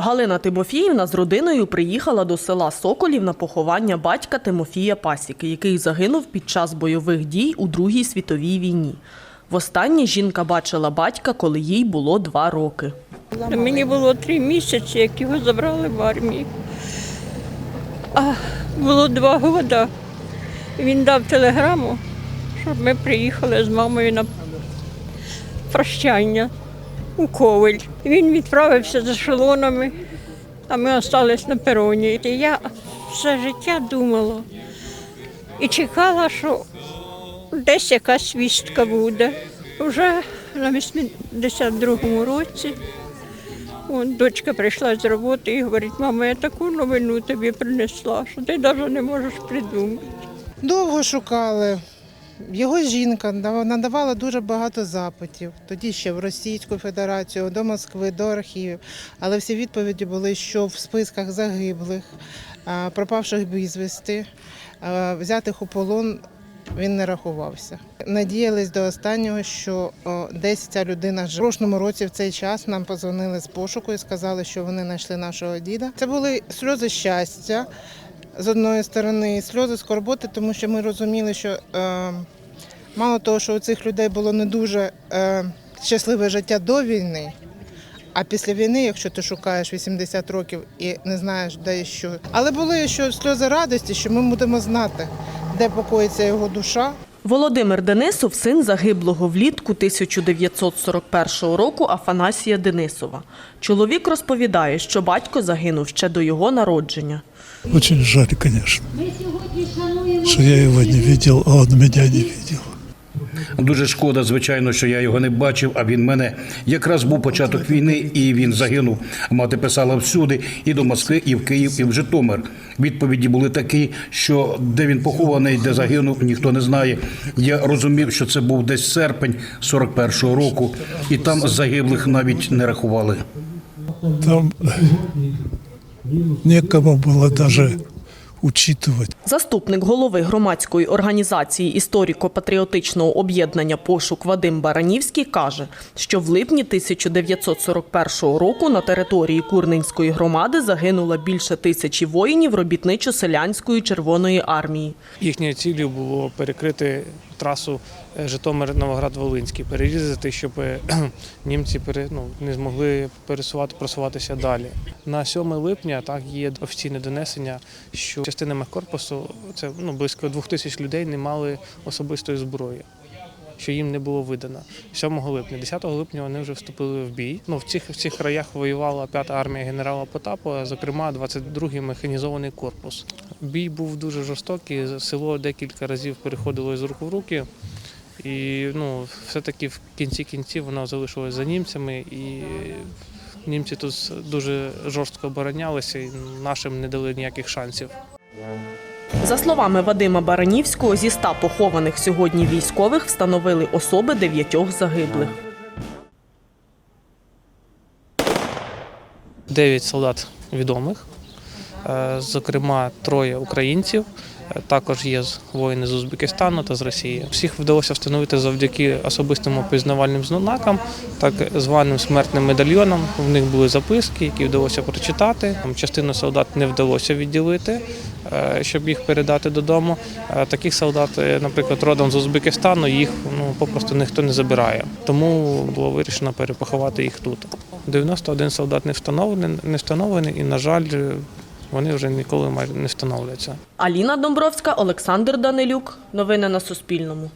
Галина Тимофіївна з родиною приїхала до села Соколів на поховання батька Тимофія Пасіки, який загинув під час бойових дій у Другій світовій війні. Востаннє жінка бачила батька, коли їй було два роки. Мені було три місяці, як його забрали в армію. А було два роки. Він дав телеграму, щоб ми приїхали з мамою на прощання у Ковель. Він відправився з ешелонами, а ми залишились на пероні. І я все життя думала і чекала, що десь якась вістка буде. Вже на 82-му році От дочка прийшла з роботи і говорить, мама, я таку новину тобі принесла, що ти навіть не можеш придумати. Довго шукали. Його жінка дав- надавала дуже багато запитів. Тоді ще в Російську Федерацію, до Москви, до архівів. Але всі відповіді були, що в списках загиблих, пропавших безвісти, взятих у полон. Він не рахувався. Надіялись до останнього, що десь ця людина жила. В прошлому році в цей час нам позвонили з пошуку і сказали, що вони знайшли нашого діда. Це були сльози щастя з одної сторони, сльози скорботи, тому що ми розуміли, що е, мало того, що у цих людей було не дуже е, щасливе життя до війни. А після війни, якщо ти шукаєш 80 років і не знаєш, де і що. Але були ще сльози радості, що ми будемо знати, де покоїться його душа. Володимир Денисов син загиблого влітку 1941 року Афанасія Денисова. Чоловік розповідає, що батько загинув ще до його народження. Очень жаль, конечно, что я его не видел, а он меня не видел. Дуже шкода, звичайно, що я його не бачив, а він мене якраз був початок війни, і він загинув. Мати писала всюди, і до Москви, і в Київ, і в Житомир. Відповіді були такі, що де він похований, де загинув, ніхто не знає. Я розумів, що це був десь серпень 41-го року, і там загиблих навіть не рахували. Там некому было даже учитывать. Заступник голови громадської організації історико-патріотичного об'єднання Пошук Вадим Баранівський каже, що в липні 1941 року на території Курненської громади загинуло більше тисячі воїнів робітничо-селянської Червоної армії. Їхньою цілею було перекрити трасу е, Житомир-Новоград-Волинський, перерізати, щоб е, німці ну, не змогли пересувати, просуватися далі. На 7 липня так є офіційне донесення, що частинами корпусу це ну, близько двох тисяч людей, не мали особистої зброї. Що їм не було видано 7 липня. 10 липня вони вже вступили в бій. Ну в цих в цих краях воювала 5-та армія генерала Потапова, зокрема 22-й механізований корпус. Бій був дуже жорстокий. Село декілька разів переходило з рук в руки. І ну, все-таки в кінці кінців воно залишилось за німцями, і німці тут дуже жорстко оборонялися, і нашим не дали ніяких шансів. За словами Вадима Баранівського, зі ста похованих сьогодні військових встановили особи дев'ятьох загиблих. Дев'ять солдат відомих, е, зокрема троє українців. Також є воїни з Узбекистану та з Росії. Всіх вдалося встановити завдяки особистим опізнавальним знакам, так званим смертним медальйонам. В них були записки, які вдалося прочитати. Там частину солдат не вдалося відділити, е, щоб їх передати додому. Е, Таких солдат, е, наприклад, родом з Узбекистану, їх ну попросту ніхто не забирає. Тому було вирішено перепоховати їх тут. 91 солдат не встановлений, не встановлений, і, на жаль, вони вже ніколи майже не встановляться. Аліна Домбровська, Олександр Данилюк. Новини на Суспільному.